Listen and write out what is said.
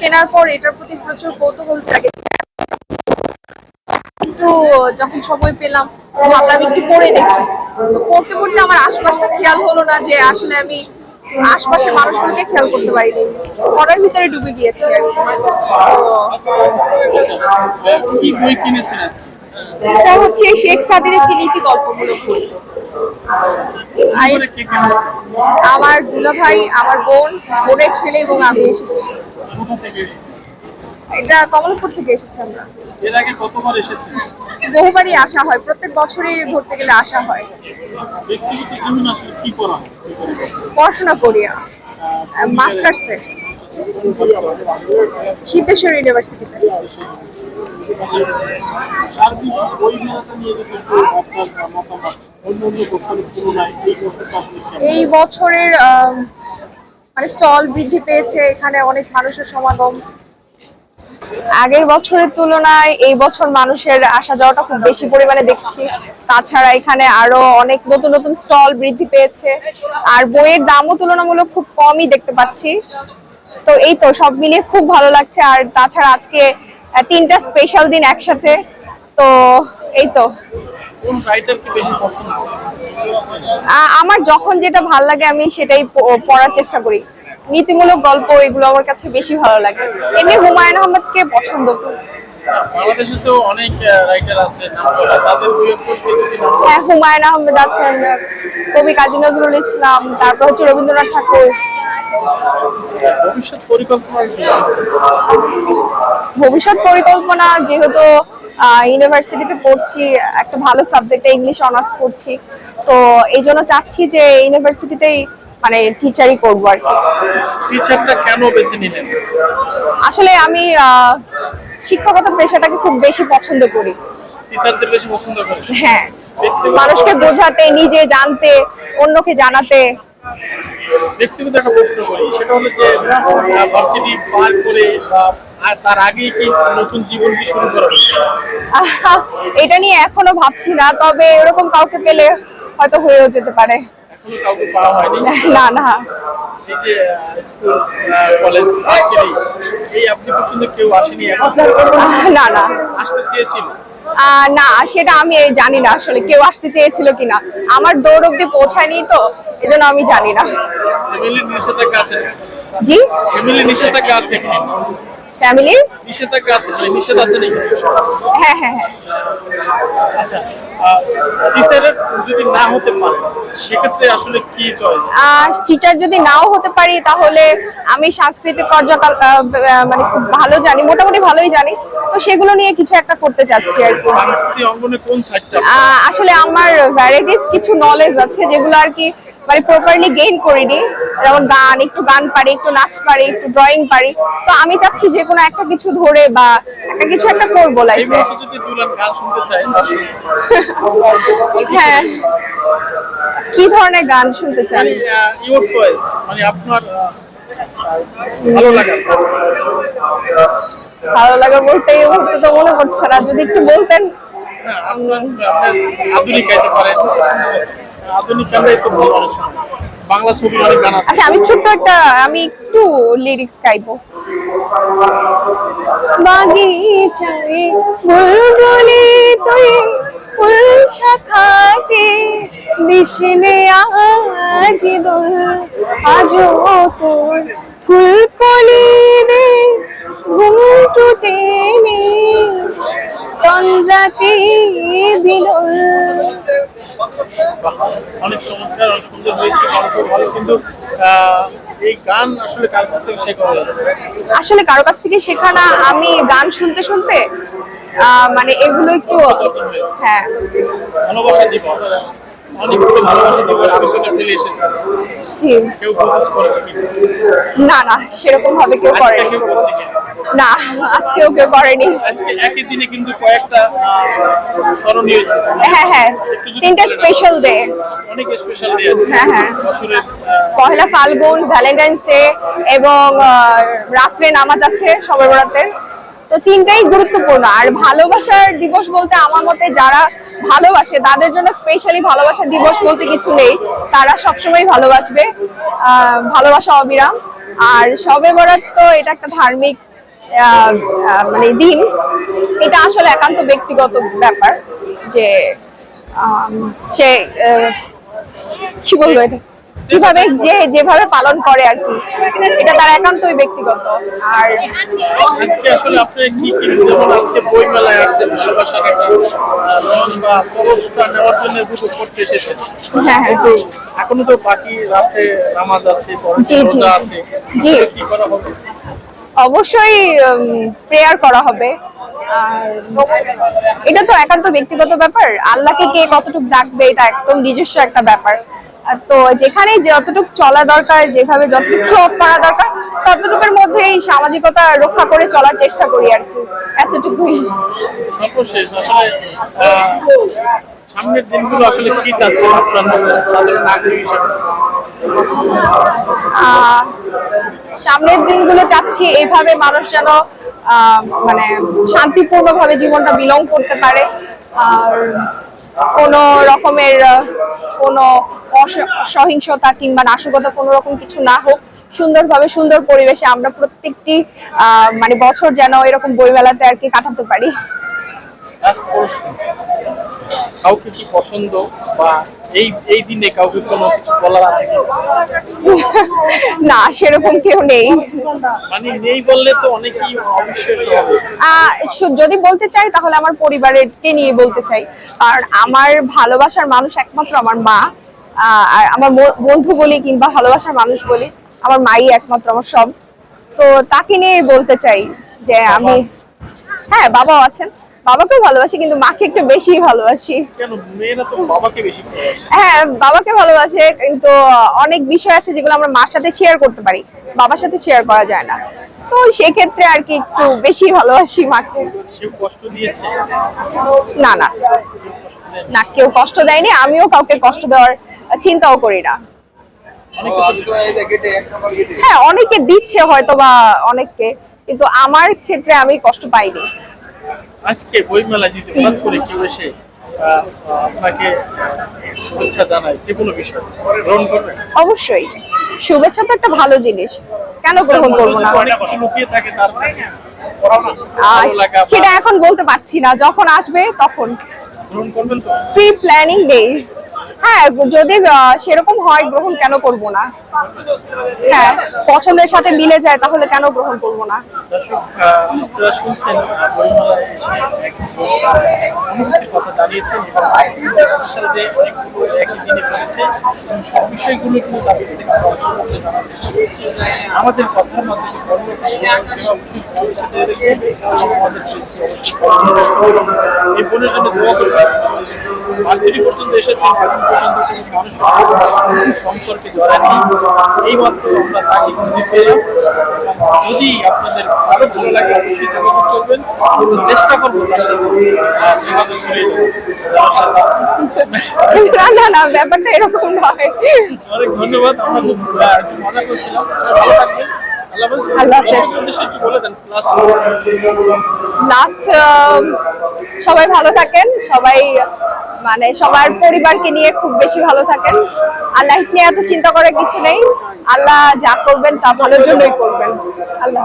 কেনার পর এটার প্রতি প্রচুর কৌতূহল জাগে একটু যখন সময় পেলাম ভাবলাম একটু পড়ে দেখি। তো পড়তে পড়তে আমার আশপাশটা খেয়াল হলো না যে আসলে আমি আশপাশের মানুষগুলোকে খেয়াল করতে পারিনি। পড়ার ভিতরে ডুবে গিয়েছি আর কি। বই কিনেছেন এটা হচ্ছে শেখ সাদির একটি নীতি গল্পমূলক বই। আমার দুলা ভাই আমার বোন বোনের ছেলে এবং আমি এসেছি। কোথা থেকে এসেছে এটা কমলাপুর থেকে এসেছি আমরা। এর আগে কতবার এসেছেন? বহুবারই আসা হয় প্রত্যেক বছরই ধরতে গেলে আসা হয়। ব্যক্তিগত জীবন আসলে কি করা হয়? পড়াশোনা করি মাস্টার্সে সিদ্ধেশ্বর ইউনিভার্সিটিতে আচ্ছা, সার্বিক বই মেলাটা নিয়ে যদি একটু আপনার মতামত অন্য অন্য বছরের তুলনায় এই বছরটা আসলে কেমন? এই বছরের আম, মানে স্টল বৃদ্ধি পেয়েছে, এখানে অনেক মানুষের সমাগম। আগের বছরের তুলনায় এই বছর মানুষের আসা যাওয়াটা খুব বেশি পরিমাণে দেখছি। তাছাড়া এখানে আরও অনেক নতুন নতুন স্টল বৃদ্ধি পেয়েছে। আর বইয়ের দামও তুলনামূলক খুব কমই দেখতে পাচ্ছি। তো এই তো সব মিলিয়ে খুব ভালো লাগছে। আর তাছাড়া আজকে তিনটা স্পেশাল দিন একসাথে। তো এই তো। কোন রাইটারকে বেশি পছন্দ আমার যখন যেটা ভালো লাগে আমি সেটাই পড়ার চেষ্টা করি। নীতিমূলক গল্প এগুলো আমার কাছে বেশি ভালো লাগে। এমনি হুমায়ুন আহমেদকে পছন্দ করি। বাংলাদেশে তো অনেক রাইটার আছে তাদের দুই একজনকে যদি নাম বলেন, হ্যাঁ হুমায়ুন আহমেদ আছেন কবি কাজী নজরুল ইসলাম তারপর হচ্ছে রবীন্দ্রনাথ ঠাকুর। ভবিষ্যৎ পরিকল্পনা ভবিষ্যৎ পরিকল্পনা যেহেতু ইউনিভার্সিটিতে পড়ছি একটা ভালো সাবজেক্টে ইংলিশ অনার্স করছি। তো এই জন্য চাচ্ছি যে ইউনিভার্সিটিতেই মানে টিচারই করব আর কি। টিচারটা কেন বেছে নিলেন? আসলে আমি শিক্ষকতা পেশাটাকে খুব বেশি পছন্দ করি। টিচারদের বেশি পছন্দ করেন? হ্যাঁ। মানুষকে বোঝাতে নিজে জানতে অন্যকে জানাতে। ব্যক্তিগত একটা প্রশ্ন করি। সেটা হলো যে ভার্সিটি পার করে আর তার আগেই কি নতুন জীবন কি শুরু করা এটা নিয়ে এখনও ভাবছি না তবে এরকম কাউকে পেলে হয়তো হয়েও যেতে পারে। এখনও কাউকে পাওয়া হয়নি? না না। এই যে স্কুল কলেজ ভার্সিটি এই আপনি পর্যন্ত কেউ আসেনি না না। আসতে চেয়েছিল? না সেটা আমি জানি না আসলে কেউ আসতে চেয়েছিল কিনা। আমার দৌড় অব্দি পৌঁছায়নি তো এজন্য আমি জানি না। ফ্যামিলির নিষেধাজ্ঞা আছে? জি? ফ্যামিলির নিষেধাজ্ঞা আছে ফ্যামিলি? নিষেধাজ্ঞা আছে মানে নিষেধ আছে নাকি? হ্যাঁ হ্যাঁ হ্যাঁ। আচ্ছা টিচারের যদি না হতে পারে সেক্ষেত্রে আসলে কি চয়েস টিচার যদি নাও হতে পারি তাহলে আমি সাংস্কৃতিক মানে খুব ভালো জানি মোটামুটি ভালোই জানি। তো সেগুলো নিয়ে কিছু একটা করতে চাচ্ছি আর কি। সাংস্কৃতিক অঙ্গনে কোন সাইডটা আসলে আমার ভ্যারাইটিস কিছু নলেজ আছে যেগুলো আর কি মানে প্রপারলি গেইন করিনি। যেমন গান একটু গান পারি একটু নাচ পারি একটু ড্রয়িং পারি। তো আমি চাচ্ছি যে কোনো একটা কিছু ধরে বা একটা কিছু একটা করব লাইফে হ্যাঁ। কি ধরনের গান শুনতে চান? মানে আপনার ভালো লাগা। ভালো লাগা বলতে এই মুহূর্তে তো মনে পড়ছে না। যদি একটু বলতেন। হ্যাঁ, আপনি গাইতে পারেন। আধুনিক গানটাই তো ভালো অনেক বাংলা ছবির অনেক গান আছে। আচ্ছা আমি ছোট্ট একটা, আমি একটু লিরিক্স গাইবো। বাগিচায় বুলবুলি তুই ফুল শাখাতে বিশনে আজ দোল, আজও তোর ফুল দে ঘুম টুটে নে। তন্দ্রাতে বিলোল অনেক চমৎকার অনেক সুন্দর হয়েছে ভালো কিন্তু এই গান আসলে কার কাছ থেকে শেখা আসলে কারও কাছ থেকে শেখা না আমি গান শুনতে শুনতে আহ, মানে এগুলো একটু হ্যাঁ। ভালোবাসা দিবস। অনেকগুলো ভালোবাসা দিবস পিছনে ফেলে এসেছে। জি। কেউ প্রপোজ করেছে কি? না না সেরকম ভাবে কেউ করেনি। কেউ করছে কি? না আজকেও কেউ করেনি। আজকে একই দিনে কিন্তু কয়েকটা স্মরণীয় হ্যাঁ হ্যাঁ তিনটা স্পেশাল ডে অনেক স্পেশাল ডে আছে। হ্যাঁ, হ্যাঁ। পহেলা ফাল্গুন ভ্যালেন্টাইন্স ডে এবং রাত্রে নামাজ আছে সবে বরাতের তো তিনটাই গুরুত্বপূর্ণ। আর ভালোবাসার দিবস বলতে আমার মতে যারা ভালোবাসে, তাদের জন্য স্পেশালি ভালোবাসা দিবস বলতে কিছু নেই। তারা সবসময় ভালোবাসবে। ভালোবাসা অবিরাম। আর সবে বরাত তো এটা একটা ধার্মিক মানে দিন। এটা আসলে একান্ত ব্যক্তিগত ব্যাপার যে সে কি বলব এটা? কীভাবে যে যেভাবে পালন করে আর কি। এটা তার একান্তই ব্যক্তিগত। আর আজকে আসলে আপনি কি কি যেমন আজকে বই মেলায় আসছেন ভালোবাসার একটা বা পুরস্কার নেওয়ার জন্য দুটো করতে এসেছেন। হ্যাঁ হ্যাঁ। এখনও তো বাকি রাতে নামাজ আছে জি, জি। আছে। জি। কি করা হবে? অবশ্যই প্রেয়ার করা হবে। আর এটা তো একান্ত ব্যক্তিগত ব্যাপার। আল্লাহকে কে কতটুকু ডাকবে এটা একদম নিজস্ব একটা ব্যাপার। তো যেখানে যতটুকু চলা দরকার যেভাবে যতটুকু শো অফ করা দরকার ততটুকুর মধ্যেই সামাজিকতা রক্ষা করে চলার চেষ্টা করি আর কি এতটুকুই। সর্বশেষ আসলে সামনের দিনগুলো আসলে কি চাচ্ছেন সামনের দিনগুলো চাচ্ছি এইভাবে মানুষ যেন আহ, মানে শান্তিপূর্ণভাবে জীবনটা বিলং করতে পারে। আর কোনো রকমের কোনো সহিংসতা কিংবা নাশকতা কোনো রকম কিছু না হোক, সুন্দরভাবে সুন্দর পরিবেশে আমরা প্রত্যেকটি মানে বছর যেন এরকম বইমেলাতে আর কি কাটাতে পারি। লাস্ট প্রশ্ন কাউকে কি পছন্দ বা এই এই দিনে কাউকে কোনো কিছু বলার আছে কি? না সেরকম কেউ নেই। মানে নেই বললে তো অনেকেই অবিশ্বাস হবে। যদি বলতে চাই তাহলে আমার পরিবারেরকে নিয়ে বলতে চাই। কারণ আমার ভালোবাসার মানুষ একমাত্র আমার মা। আর আমার বন্ধু বলি কিংবা ভালোবাসার মানুষ বলি আমার মাই একমাত্র আমার সব। তো তাকে নিয়ে বলতে চাই যে আমি হ্যাঁ বাবাও আছেন। বাবাকেও ভালোবাসি কিন্তু মাকে একটু বেশি ভালোবাসি। হ্যাঁ বাবাকে ভালোবাসে কিন্তু অনেক বিষয় আছে যেগুলো আমরা মার সাথে শেয়ার করতে পারি বাবার সাথে শেয়ার করা যায় না। তো সেক্ষেত্রে আর কি একটু বেশি ভালোবাসি মাকে। না না। না কেউ কষ্ট দেয়নি আমিও কাউকে কষ্ট দেওয়ার চিন্তাও করি না। হ্যাঁ অনেকে দিচ্ছে হয়তো বা অনেককে কিন্তু আমার ক্ষেত্রে আমি কষ্ট পাইনি। আজকে বইমেলা যদি হঠাৎ করে কেউ এসে আপনাকে শুভেচ্ছা জানায় যে কোনো বিষয় গ্রহণ করবেন? অবশ্যই। শুভেচ্ছা তো একটা ভালো জিনিস। কেন গ্রহণ করব না? লুকিয়ে থাকে তার কাছে সেটা এখন বলতে পারছি না। যখন আসবে তখন। গ্রহণ করবেন তো? প্রি প্ল্যানিং নেই হ্যাঁ যদি সেরকম হয়, গ্রহণ কেন করব না? হ্যাঁ পছন্দের সাথে মিলে যায়, তাহলে কেন গ্রহণ করব না? আমাদের কথার মাধ্যমে ভার্সিটি পর্যন্ত এসেছেন এখন পর্যন্ত কোনো মানুষ সম্পর্কে জড়ায়নি এই মাত্র আমরা তাকে খুঁজে পেলাম। যদি আপনাদের আরও ভালো লাগে অবশ্যই যোগাযোগ করবেন। এবং চেষ্টা করব তার সাথে যোগাযোগ করে না না ব্যাপারটা এরকম নয়। অনেক ধন্যবাদ আমরা খুব মজা করছিলাম। ভালো থাকবেন। আল্লাহ হাফেজ। আল্লাহ হাফেজ। বলে দেন ক্লাস লাস্ট সবাই ভালো থাকেন। সবাই মানে সবার পরিবারকে নিয়ে খুব বেশি ভালো থাকেন। আল্লাহ নিয়ে এত চিন্তা করার কিছু নেই। আল্লাহ যা করবেন তা ভালোর জন্যই করবেন। আল্লাহ।